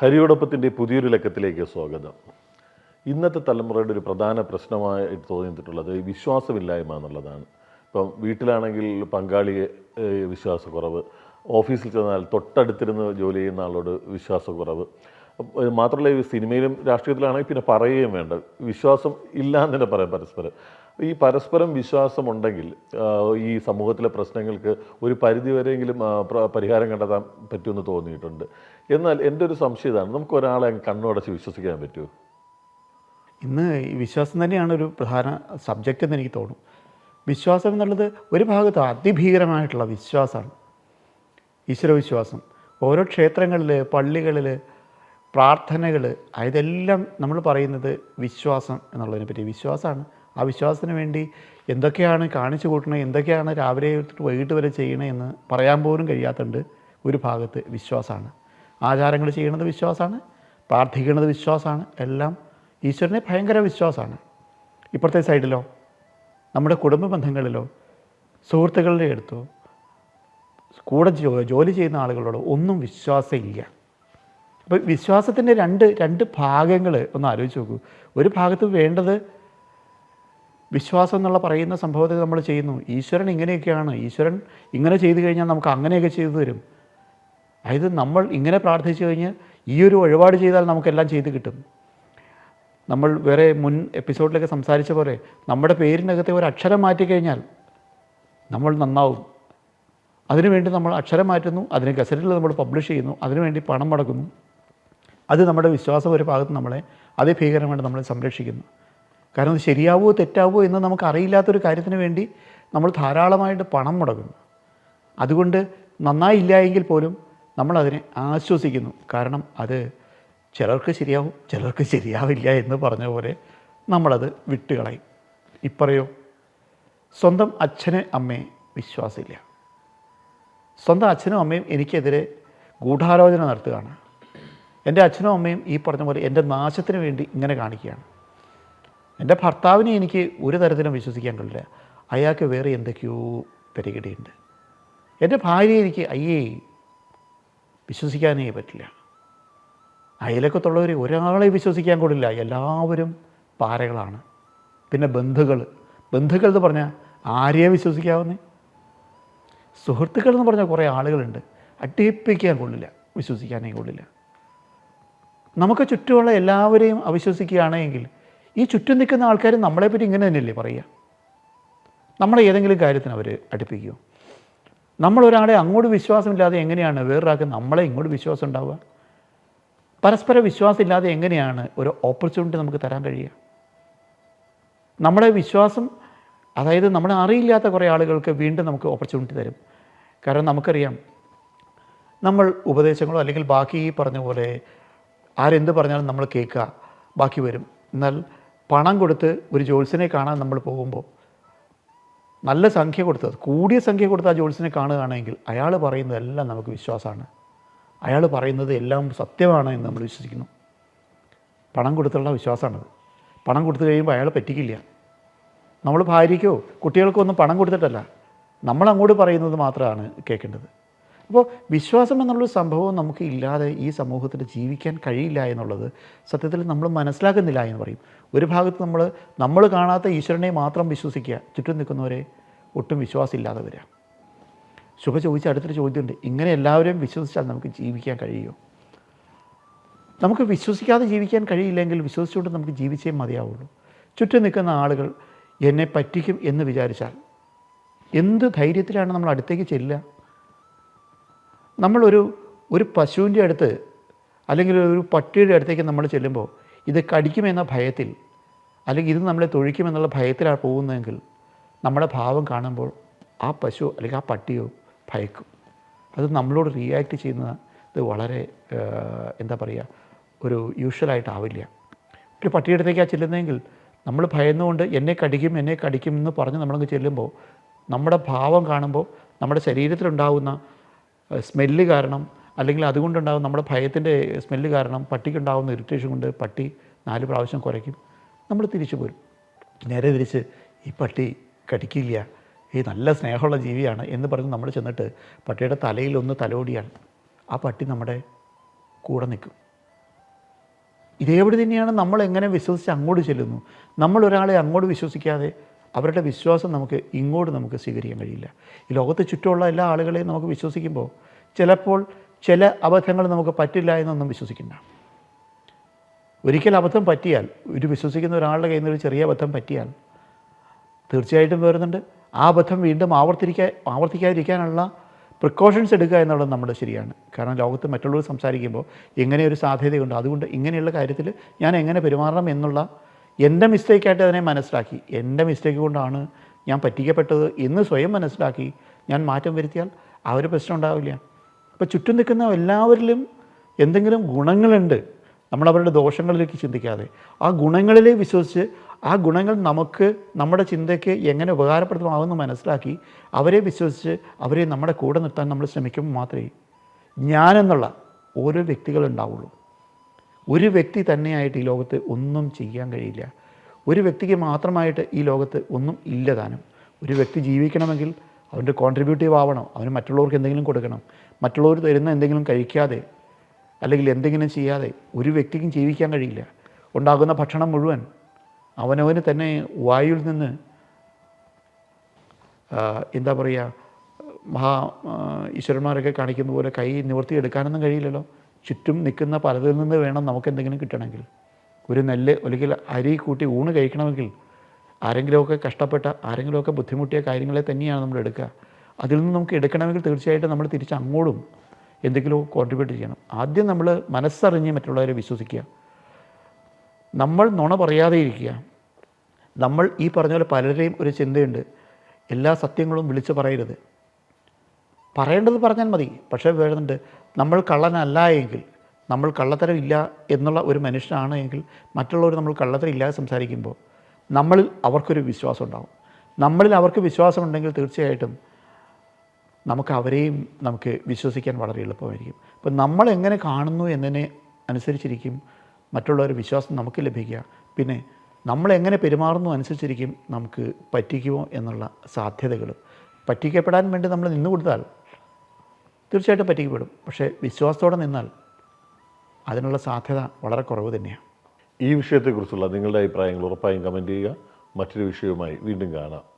ഹരിയോടൊപ്പത്തിന്റെ പുതിയൊരു ലക്കത്തിലേക്ക് സ്വാഗതം. ഇന്നത്തെ തലമുറയുടെ ഒരു പ്രധാന പ്രശ്നമായിട്ട് തോന്നിയിട്ടുള്ളത് വിശ്വാസമില്ലായ്മ എന്നുള്ളതാണ്. ഇപ്പം വീട്ടിലാണെങ്കിൽ പങ്കാളിയെ വിശ്വാസക്കുറവ് ഓഫീസിൽ ചെന്നാൽ തൊട്ടടുത്തിരുന്ന് ജോലി ചെയ്യുന്ന ആളോട് വിശ്വാസക്കുറവ്. മാത്രമല്ല സിനിമയിലും രാഷ്ട്രീയത്തിലാണെങ്കിൽ പിന്നെ പറയുകയും വേണ്ട. വിശ്വാസം ഇല്ല എന്ന് തന്നെ പറയാം പരസ്പരം. ഈ പരസ്പരം വിശ്വാസമുണ്ടെങ്കിൽ ഈ സമൂഹത്തിലെ പ്രശ്നങ്ങൾക്ക് ഒരു പരിധിവരെയെങ്കിലും പരിഹാരം കണ്ടെത്താൻ പറ്റുമെന്ന് തോന്നിയിട്ടുണ്ട്. എന്നാൽ എന്റെ ഒരു സംശയം ഇതാണ്. നമുക്ക് ഒരാളെ കണ്ണുടച്ച് വിശ്വസിക്കാൻ പറ്റുമോ? ഇന്ന് ഈ വിശ്വാസം തന്നെയാണ് ഒരു പ്രധാന സബ്ജക്റ്റ് എന്ന് എനിക്ക് തോന്നും. വിശ്വാസം എന്നുള്ളത് ഒരു ഭാഗത്ത് അതിഭീകരമായിട്ടുള്ള വിശ്വാസമാണ്. ഈശ്വരവിശ്വാസം ഓരോ ക്ഷേത്രങ്ങളിൽ പള്ളികളിൽ പ്രാർത്ഥനകൾ ഇതെല്ലാം നമ്മൾ പറയുന്നത് വിശ്വാസം എന്നുള്ളതിനെ പറ്റി. വിശ്വാസമാണ്. ആ വിശ്വാസത്തിന് വേണ്ടി എന്തൊക്കെയാണ് കാണിച്ചു കൂട്ടണത് എന്തൊക്കെയാണ് രാവിലെ വൈകിട്ട് വരെ ചെയ്യണേ എന്ന് പറയാൻ പോലും കഴിയാത്തുണ്ട് ഒരു ഭാഗത്ത് വിശ്വാസമാണ്. ആചാരങ്ങൾ ചെയ്യണത് വിശ്വാസമാണ് പ്രാർത്ഥിക്കുന്നത് വിശ്വാസമാണ് എല്ലാം ഈശ്വരനെ ഭയങ്കര വിശ്വാസമാണ്. ഇപ്പുറത്തെ സൈഡിലോ നമ്മുടെ കുടുംബ ബന്ധങ്ങളിലോ സുഹൃത്തുക്കളുടെ അടുത്തോ കൂടെ ജോലി ചെയ്യുന്ന ആളുകളോട് ഒന്നും വിശ്വാസമില്ല അപ്പോൾ വിശ്വാസത്തിന്റെ രണ്ട് രണ്ട് ഭാഗങ്ങൾ ഒന്ന് ആലോചിച്ച് നോക്കൂ. ഒരു ഭാഗത്ത് വേണ്ടത് വിശ്വാസം എന്നുള്ള പറയുന്ന സംഭവത്തിൽ നമ്മൾ ചെയ്യുന്നു. ഈശ്വരൻ ഇങ്ങനെയൊക്കെയാണ്. ഈശ്വരൻ ഇങ്ങനെ ചെയ്തു കഴിഞ്ഞാൽ നമുക്ക് അങ്ങനെയൊക്കെ ചെയ്തു തരും. അതായത് നമ്മൾ ഇങ്ങനെ പ്രാർത്ഥിച്ചു കഴിഞ്ഞ് ഈ ഒരു വഴിപാട് ചെയ്താൽ നമുക്കെല്ലാം ചെയ്ത് കിട്ടും. നമ്മൾ വേറെ മുൻ എപ്പിസോഡിലൊക്കെ സംസാരിച്ച പോലെ നമ്മുടെ പേരിനകത്തെ ഒരു അക്ഷരം മാറ്റിക്കഴിഞ്ഞാൽ നമ്മൾ നന്നാവും. അതിനുവേണ്ടി നമ്മൾ അക്ഷരം മാറ്റുന്നു. അതിന് ഗസറ്റിൽ നമ്മൾ പബ്ലിഷ് ചെയ്യുന്നു. അതിനുവേണ്ടി പണം മുടക്കുന്നു. അത് നമ്മുടെ വിശ്വാസം ഒരു ഭാഗത്ത് നമ്മളെ അതിഭീകരമായിട്ട് നമ്മളെ സംരക്ഷിക്കുന്നു. കാരണം അത് ശരിയാവോ തെറ്റാവോ എന്ന് നമുക്ക് അറിയില്ലാത്തൊരു കാര്യത്തിന് വേണ്ടി നമ്മൾ ധാരാളമായിട്ട് പണം മുടക്കുന്നു അതുകൊണ്ട് നന്നായില്ല എങ്കിൽ പോലും നമ്മളതിനെ ആശ്വസിക്കുന്നു. കാരണം അത് ചിലർക്ക് ശരിയാവും ചിലർക്ക് ശരിയാവില്ല എന്ന് പറഞ്ഞ പോലെ നമ്മളത് വിട്ടുകളയും. ഇപ്പറയോ? സ്വന്തം അച്ഛന് അമ്മയെ വിശ്വാസമില്ല. സ്വന്തം അച്ഛനും അമ്മയും എനിക്കെതിരെ ഗൂഢാലോചന നടത്തുകയാണ്. എന്റെ അച്ഛനും അമ്മയും ഈ പറഞ്ഞ പോലെ എന്റെ നാശത്തിന് വേണ്ടി ഇങ്ങനെ കാണിക്കുകയാണ്. എന്റെ ഭർത്താവിനെ എനിക്ക് ഒരു തരത്തിലും വിശ്വസിക്കാൻ കഴിയില്ല. അയാൾക്ക് വേറെ എന്തൊക്കെയോ പരിഗടിയുണ്ട് എന്റെ ഭാര്യയെ എനിക്ക് അയ്യേ വിശ്വസിക്കാനേ പറ്റില്ല. അയലക്കത്തുള്ളവർ ഒരാളെ വിശ്വസിക്കാൻ കൊള്ളില്ല. എല്ലാവരും പാരകളാണ് പിന്നെ ബന്ധുക്കൾ ബന്ധുക്കൾ എന്ന് പറഞ്ഞാൽ ആരെയെ വിശ്വസിക്കാവുന്നേ? സുഹൃത്തുക്കൾ എന്ന് പറഞ്ഞാൽ കുറേ ആളുകളുണ്ട്. അട്ടിപ്പിക്കാൻ കൊള്ളില്ല. വിശ്വസിക്കാനേ കൊള്ളില്ല. നമുക്ക് ചുറ്റുമുള്ള എല്ലാവരെയും അവിശ്വസിക്കുകയാണെങ്കിൽ ഈ ചുറ്റും നിൽക്കുന്ന ആൾക്കാർ നമ്മളെപ്പറ്റി ഇങ്ങനെ തന്നെയല്ലേ പറയുക? നമ്മളെ ഏതെങ്കിലും കാര്യത്തിന് അവർ അടുപ്പിക്കുമോ നമ്മളൊരാളെ അങ്ങോട്ട് വിശ്വാസമില്ലാതെ എങ്ങനെയാണ് വേറൊരാൾക്ക് നമ്മളെ ഇങ്ങോട്ട് വിശ്വാസം ഉണ്ടാവുക? പരസ്പര വിശ്വാസമില്ലാതെ എങ്ങനെയാണ് ഒരു ഓപ്പർച്യൂണിറ്റി നമുക്ക് തരാൻ കഴിയുക? നമ്മളെ വിശ്വാസം അതായത് നമ്മളെ അറിയില്ലാത്ത കുറേ ആളുകൾക്ക് വീണ്ടും നമുക്ക് ഓപ്പർച്യൂണിറ്റി തരും. കാരണം നമുക്കറിയാം നമ്മൾ ഉപദേശങ്ങളോ അല്ലെങ്കിൽ ബാക്കി പറഞ്ഞ പോലെ ആരെന്ത് പറഞ്ഞാലും നമ്മൾ കേൾക്കുക ബാക്കി വരും. എന്നാൽ പണം കൊടുത്ത് ഒരു ജോത്സ്യനെ കാണാൻ നമ്മൾ പോകുമ്പോൾ നല്ല സംഖ്യ കൊടുത്തത് കൂടിയ സംഖ്യ കൊടുത്ത് ആ ജോത്സ്യനെ കാണുകയാണെങ്കിൽ അയാൾ പറയുന്നതെല്ലാം നമുക്ക് വിശ്വാസമാണ്. അയാൾ പറയുന്നത് എല്ലാം സത്യമാണ് എന്ന് നമ്മൾ വിശ്വസിക്കുന്നു. പണം കൊടുത്തുള്ള വിശ്വാസമാണത്. പണം കൊടുത്തു കഴിയുമ്പോൾ അയാൾ പറ്റിക്കില്ല. നമ്മൾ ഭാര്യയ്ക്കോ കുട്ടികൾക്കോ ഒന്നും പണം കൊടുത്തിട്ടല്ല. നമ്മളങ്ങോട്ട് പറയുന്നത് മാത്രമാണ് കേൾക്കേണ്ടത്. അപ്പോൾ വിശ്വാസം എന്നുള്ളൊരു സംഭവം നമുക്ക് ഇല്ലാതെ ഈ സമൂഹത്തിൽ ജീവിക്കാൻ കഴിയില്ല എന്നുള്ളത് സത്യത്തിൽ നമ്മൾ മനസ്സിലാക്കുന്നില്ല എന്ന് പറയും. ഒരു ഭാഗത്ത് നമ്മൾ നമ്മൾ കാണാത്ത ഈശ്വരനെ മാത്രം വിശ്വസിക്കുക ചുറ്റും നിൽക്കുന്നവരെ ഒട്ടും വിശ്വാസമില്ലാതെ വരിക. ശുഭ ചോദിച്ച അടുത്തൊരു ചോദ്യമുണ്ട് ഇങ്ങനെ എല്ലാവരെയും വിശ്വസിച്ചാൽ നമുക്ക് ജീവിക്കാൻ കഴിയുമോ? നമുക്ക് വിശ്വസിക്കാതെ ജീവിക്കാൻ കഴിയില്ലെങ്കിൽ വിശ്വസിച്ചുകൊണ്ട് നമുക്ക് ജീവിച്ചേ മതിയാവുള്ളൂ. ചുറ്റും നിൽക്കുന്ന ആളുകൾ എന്നെ പറ്റിക്കും എന്ന് വിചാരിച്ചാൽ എന്ത് ധൈര്യത്തിലാണ് നമ്മൾ അടുത്തേക്ക് ചെല്ലുക? നമ്മളൊരു ഒരു പശുവിന്റെ അടുത്ത് അല്ലെങ്കിൽ ഒരു പട്ടിയുടെ അടുത്തേക്ക് നമ്മൾ ചെല്ലുമ്പോൾ ഇത് കടിക്കുമെന്ന ഭയത്തിൽ അല്ലെങ്കിൽ ഇത് നമ്മളെ തൊഴിക്കുമെന്നുള്ള ഭയത്തിലാണ് പോകുന്നതെങ്കിൽ നമ്മുടെ ഭാവം കാണുമ്പോൾ ആ പശു അല്ലെങ്കിൽ ആ പട്ടിയോ ഭയക്കും. അത് നമ്മളോട് റിയാക്ട് ചെയ്യുന്നത് വളരെ എന്താ പറയുക ഒരു യൂഷ്വലായിട്ടാവില്ല ഒരു പട്ടിയുടെ അടുത്തേക്കാണ് ചെല്ലുന്നതെങ്കിൽ നമ്മൾ ഭയന്നുകൊണ്ട് എന്നെ കടിക്കും എന്നെ കടിക്കും എന്ന് പറഞ്ഞ് നമ്മളങ്ങ് ചെല്ലുമ്പോൾ നമ്മുടെ ഭാവം കാണുമ്പോൾ നമ്മുടെ ശരീരത്തിലുണ്ടാകുന്ന സ്മെല്ല് കാരണം അല്ലെങ്കിൽ അതുകൊണ്ടുണ്ടാകുന്ന നമ്മുടെ ഭയത്തിന്റെ സ്മെല്ല് കാരണം പട്ടിക്കുണ്ടാകുന്ന ഇറിറ്റേഷൻ കൊണ്ട് പട്ടി നാല് പ്രാവശ്യം കുറയ്ക്കും നമ്മൾ തിരിച്ചു പോരും. നേരെ തിരിച്ച് ഈ പട്ടി കടിക്കില്ല. ഈ നല്ല സ്നേഹമുള്ള ജീവിയാണ് എന്ന് പറഞ്ഞ് നമ്മൾ ചെന്നിട്ട് പട്ടിയുടെ തലയിൽ ഒന്ന് തലോടിയാണ് ആ പട്ടി നമ്മുടെ കൂടെ നിൽക്കും. ഇതേപടി തന്നെയാണ് നമ്മൾ എങ്ങനെ വിശ്വസിച്ച് അങ്ങോട്ട് ചെല്ലുന്നു. നമ്മൾ ഒരാളെ അങ്ങോട്ട് വിശ്വസിക്കാതെ അവരുടെ വിശ്വാസം നമുക്ക് ഇങ്ങോട്ട് നമുക്ക് സ്വീകരിക്കാൻ കഴിയില്ല. ഈ ലോകത്ത് ചുറ്റുമുള്ള എല്ലാ ആളുകളെയും നമുക്ക് വിശ്വസിക്കുമ്പോൾ ചിലപ്പോൾ ചില അബദ്ധങ്ങൾ നമുക്ക് പറ്റില്ല എന്നൊന്നും വിശ്വസിക്കണ്ട. ഒരിക്കൽ അബദ്ധം പറ്റിയാൽ ഒരു വിശ്വസിക്കുന്ന ഒരാളുടെ കയ്യിൽ നിന്ന് ഒരു ചെറിയ അബദ്ധം പറ്റിയാൽ തീർച്ചയായിട്ടും വരുന്നുണ്ട് ആ അബദ്ധം വീണ്ടും ആവർത്തിക്കാൻ ആവർത്തിക്കാതിരിക്കാനുള്ള പ്രിക്കോഷൻസ് എടുക്കുക എന്നുള്ളത് നമ്മുടെ ശരിയാണ്. കാരണം ലോകത്ത് മറ്റുള്ളവർ സംസാരിക്കുമ്പോൾ ഇങ്ങനെ ഒരു സാധ്യതയുണ്ട്? അതുകൊണ്ട് ഇങ്ങനെയുള്ള കാര്യത്തിൽ ഞാൻ എങ്ങനെ പെരുമാറണം എന്നുള്ള എന്റെ മിസ്റ്റേക്കായിട്ട് അതിനെ മനസ്സിലാക്കി. എന്റെ മിസ്റ്റേക്ക് കൊണ്ടാണ് ഞാൻ പറ്റിക്കപ്പെട്ടത് എന്ന് സ്വയം മനസ്സിലാക്കി ഞാൻ മാറ്റം വരുത്തിയാൽ ആ ഒരു പ്രശ്നം ഉണ്ടാവില്ല. അപ്പോൾ ചുറ്റും നിൽക്കുന്ന എല്ലാവരിലും എന്തെങ്കിലും ഗുണങ്ങളുണ്ട്. നമ്മൾ അവരുടെ ദോഷങ്ങളിലേക്ക് ചിന്തിക്കാതെ. ആ ഗുണങ്ങളിലെ വിശ്വസിച്ച് ആ ഗുണങ്ങൾ നമുക്ക് നമ്മുടെ ചിന്തയ്ക്ക് എങ്ങനെ ഉപകാരപ്രദമാകുമെന്ന് മനസ്സിലാക്കി അവരെ വിശ്വസിച്ച് അവരെ നമ്മുടെ കൂടെ നിർത്താൻ നമ്മൾ ശ്രമിക്കുമ്പോൾ മാത്രമേ ഞാനെന്നുള്ള ഓരോ വ്യക്തികളുണ്ടാവുള്ളൂ ഒരു വ്യക്തി തന്നെയായിട്ട് ഈ ലോകത്ത് ഒന്നും ചെയ്യാൻ കഴിയില്ല. ഒരു വ്യക്തിക്ക് മാത്രമായിട്ട് ഈ ലോകത്ത് ഒന്നും ഇല്ല താനും. ഒരു വ്യക്തി ജീവിക്കണമെങ്കിൽ അവന്റെ കോൺട്രിബ്യൂട്ടീവ് ആവണം. അവന് മറ്റുള്ളവർക്ക് എന്തെങ്കിലും കൊടുക്കണം. മറ്റുള്ളവർ തരുന്ന എന്തെങ്കിലും കഴിക്കാതെ അല്ലെങ്കിൽ എന്തെങ്കിലും ചെയ്യാതെ ഒരു വ്യക്തിക്കും ജീവിക്കാൻ കഴിയില്ല. ഉണ്ടാകുന്ന ഭക്ഷണം മുഴുവൻ അവനവന് തന്നെ വായുവിൽ നിന്ന് എന്താ പറയുക മഹാ ഈശ്വരന്മാരൊക്കെ കാണിക്കുന്ന പോലെ കൈ നിവർത്തിയെടുക്കാനൊന്നും കഴിയില്ലല്ലോ. ചുറ്റും നിൽക്കുന്ന പലതിൽ നിന്ന് വേണം നമുക്ക് എന്തെങ്കിലും കിട്ടണമെങ്കിൽ. ഒരു നെല്ല് അല്ലെങ്കിൽ അരി കൂട്ടി ഊണ് കഴിക്കണമെങ്കിൽ ആരെങ്കിലുമൊക്കെ കഷ്ടപ്പെട്ട ആരെങ്കിലുമൊക്കെ ബുദ്ധിമുട്ടിയ കാര്യങ്ങളെ തന്നെയാണ് നമ്മൾ എടുക്കുക. അതിൽ നിന്ന് നമുക്ക് എടുക്കണമെങ്കിൽ തീർച്ചയായിട്ടും നമ്മൾ തിരിച്ച് അങ്ങോട്ടും എന്തെങ്കിലും കോൺട്രിബ്യൂട്ട് ചെയ്യണം. ആദ്യം നമ്മൾ മനസ്സറിഞ്ഞ് മറ്റുള്ളവരെ വിശ്വസിക്കുക. നമ്മൾ നുണ പറയാതെ ഇരിക്കുക. നമ്മൾ ഈ പറഞ്ഞ പോലെ പലരെയും ഒരു ചിന്തയുണ്ട്. എല്ലാ സത്യങ്ങളും വിളിച്ചു പറയരുത്. പറയേണ്ടത് പറഞ്ഞാൽ മതി. പക്ഷേ വേണമെന്നുണ്ട് നമ്മൾ കള്ളനല്ല എങ്കിൽ നമ്മൾ കള്ളത്തരം ഇല്ല എന്നുള്ള ഒരു മനുഷ്യനാണ് എങ്കിൽ മറ്റുള്ളവർ നമ്മൾ കള്ളത്തരം ഇല്ലാതെ സംസാരിക്കുമ്പോൾ നമ്മളിൽ അവർക്കൊരു വിശ്വാസം ഉണ്ടാകും നമ്മളിൽ അവർക്ക് വിശ്വാസമുണ്ടെങ്കിൽ തീർച്ചയായിട്ടും നമുക്ക് അവരെയും നമുക്ക് വിശ്വസിക്കാൻ വളരെ എളുപ്പമായിരിക്കും. അപ്പം നമ്മൾ എങ്ങനെ കാണുന്നു എന്നതിനെ അനുസരിച്ചിരിക്കും മറ്റുള്ളവർ വിശ്വാസം നമുക്ക് ലഭിക്കുക. പിന്നെ നമ്മൾ എങ്ങനെ പെരുമാറുന്നു അനുസരിച്ചിരിക്കും നമുക്ക് പറ്റിക്കുമോ എന്നുള്ള സാധ്യതകൾ പറ്റിക്കപ്പെടാൻ വേണ്ടി നമ്മൾ നിന്നു കൊടുത്താൽ തീർച്ചയായിട്ടും പറ്റിക്കപ്പെടും. പക്ഷേ വിശ്വാസത്തോടെ നിന്നാൽ അതിനുള്ള സാധ്യത വളരെ കുറവ് തന്നെയാണ്. ഈ വിഷയത്തെക്കുറിച്ചുള്ള നിങ്ങളുടെ അഭിപ്രായങ്ങൾ ഉറപ്പായും കമന്റ് ചെയ്യുക. മറ്റൊരു വിഷയവുമായി വീണ്ടും കാണാം.